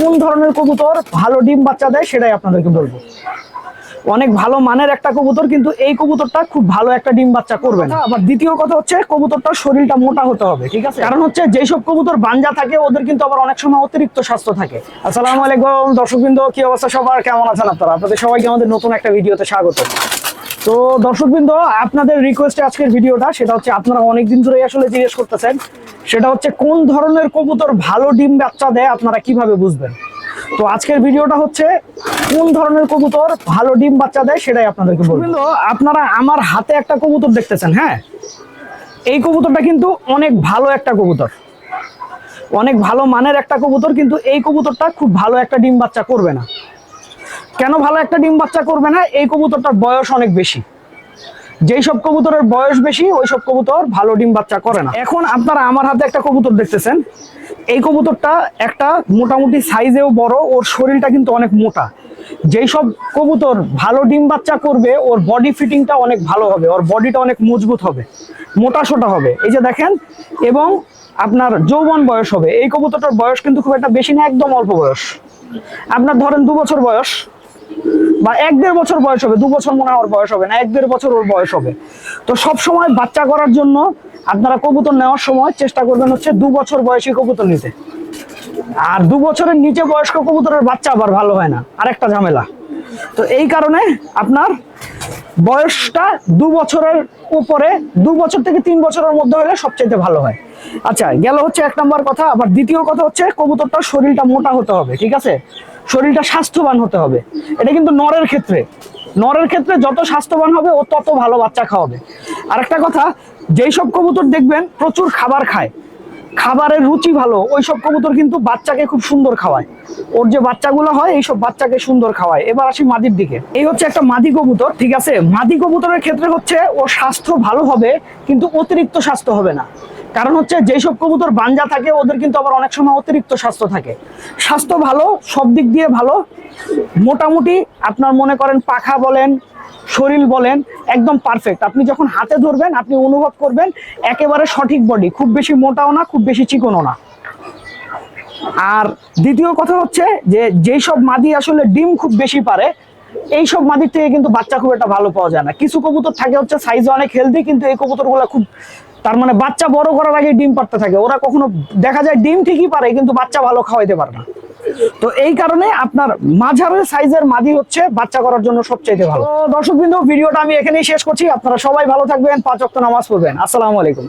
কোন ধরনের কবুতর ভালো ডিম বাচ্চা দেয় সেটাই আপনাদেরকে বলব। অনেক ভালো মানের একটা কবুতর, কিন্তু এই কবুতরটা খুব ভালো একটা ডিম বাচ্চা করবে না। আবার দ্বিতীয় কথা হচ্ছে, কবুতরটার শরীরটা মোটা হতে হবে, ঠিক আছে? কারণ হচ্ছে যেসব কবুতর বাঞ্জা থাকে, ওদের কিন্তু আবার অনেক সময় অতিরিক্ত স্বাস্থ্য থাকে। আসসালামু আলাইকুম, দর্শকবৃন্দ, কি অবস্থা সবার? কেমন আছেন আপনারা? আপনাদের সবাইকে আমাদের নতুন একটা ভিডিওতে স্বাগত। তো দর্শকবৃন্দ, আপনাদের রিকোয়েস্টে আজকের ভিডিওটা, সেটা হচ্ছে আপনারা অনেকদিন ধরেই আসলে জিজ্ঞেস করতেছেন সেটা হচ্ছে কোন ধরনের কবুতর ভালো ডিম বাচ্চা দেয় আপনারা কীভাবে বুঝবেন? তো আজকের ভিডিওটা হচ্ছে কোন ধরনের কবুতর ভালো ডিম বাচ্চা দেয় সেটাই আপনাদেরকে বলব। কিন্তু আপনারা আমার হাতে একটা কবুতর দেখতেছেন হ্যাঁ? এই কবুতরটা কিন্তু অনেক ভালো একটা কবুতর। অনেক ভালো মানের একটা কবুতর, কিন্তু এই কবুতরটা খুব ভালো একটা ডিম বাচ্চা করবে না। কেন ভালো একটা ডিম বাচ্চা করবে না? এই কবুতরটার বয়স অনেক বেশি। যেই সব কবুতরের বয়স বেশি, ওই সব কবুতর ভালো ডিম বাচ্চা করে না। এখন আপনারা আমার হাতে একটা কবুতর দেখতেছেন। এই কবুতরটা একটা মোটামুটি সাইজেও বড়, ওর শরীরটা কিন্তু অনেক মোটা। যেই সব কবুতর ভালো ডিম বাচ্চা করবে, ওর বডি ফিটিংটা অনেক ভালো হবে, ওর বডিটা অনেক মজবুত হবে, মোটা সোটা হবে। এই যে দেখেন, এবং আপনার যৌবন বয়স হবে। এই কবুতরটার বয়স কিন্তু খুব একটা বেশি না, একদম অল্প বয়স। আপনার ধরেন দু বছর বয়স। বা এক দেড় বছর বয়স হবে, দু বছর মনে হয় ওর বয়স হবে না, এক দেড় বছর ওর বয়স হবে। তো সব সময় বাচ্চা করার জন্য আপনারা কবুতর নেওয়ার সময় চেষ্টা করবেন হচ্ছে দু বছর বয়সী কবুতর নিতে। আর দু বছরের নিচে বয়স্ক কবুতরের বাচ্চা আবার ভালো হয় না, আরেকটা ঝামেলা। তো এই কারণে আপনার বয়সটা দু বছরের উপরে, দু বছর থেকে তিন বছরের মধ্যে হলে সবচেয়ে ভালো হয়। আচ্ছা গেল হচ্ছে এক নম্বর কথা, আবার দ্বিতীয় কথা হচ্ছে কবুতরটার শরীরটা মোটা হতে হবে, ঠিক আছে? শরীরটা স্বাস্থ্যবান হতে হবে। এটা কিন্তু নরের ক্ষেত্রে। নরের ক্ষেত্রে যত স্বাস্থ্যবান হবে, ও তত ভালো বাচ্চা খাওয়াবে। আর একটা কথা, যেই সব কবুতর দেখবেন, প্রচুর খাবার খায়। খাবারের রুচি ভালো, ওই সব কবুতর কিন্তু বাচ্চাকে খুব সুন্দর খাওয়ায়। ওর যে বাচ্চাগুলো হয় এইসব বাচ্চাকে সুন্দর খাওয়ায়। এবার আসি মাদির দিকে। এই হচ্ছে একটা মাদি কবুতর, ঠিক আছে? মাদি কবুতরের ক্ষেত্রে হচ্ছে, ওর স্বাস্থ্য ভালো হবে, কিন্তু অতিরিক্ত স্বাস্থ্য হবে না। কারণ হচ্ছে যেসব কবুতর বাঞ্জা থাকে, ওদের কিন্তু আবার অনেক সময় অতিরিক্ত স্বাস্থ্য থাকে। স্বাস্থ্য ভালো, সব দিক দিয়ে ভালো। মোটামুটি আপনার মনে করেন পাখা বলেন, শরীর বলেন, একদম পারফেক্ট আপনি যখন হাতে ধরবেন, আপনি অনুভব করবেন, একেবারে সঠিক বডি খুব বেশি মোটাও না, খুব বেশি চিকনও না। আর দ্বিতীয় কথা হচ্ছে যে যেই সব মাদি আসলে ডিম খুব বেশি পারে এই সব মাদির থেকে কিন্তু বাচ্চা খুব একটা ভালো পাওয়া যায় না। কিছু কবুতর থাকে হচ্ছে সাইজে অনেক হেলদি কিন্তু এই কবুতরগুলো খুব তার মানে বাচ্চা বড় করার আগে ডিম পারতে থাকে। ওরা কখনো দেখা যায় ডিম ঠিকই পারে কিন্তু বাচ্চা ভালো খাওয়াইতে পারে না। তো এই কারণে আপনার মাঝারি সাইজের মাদি হচ্ছে বাচ্চা করার জন্য সবচেয়ে ভালো। দর্শক বিন্দু ভিডিওটা আমি এখানেই শেষ করছি। আপনারা সবাই ভালো থাকবেন, পাঁচ অক্ট নামাজ পড়বেন। আসসালামু আলাইকুম।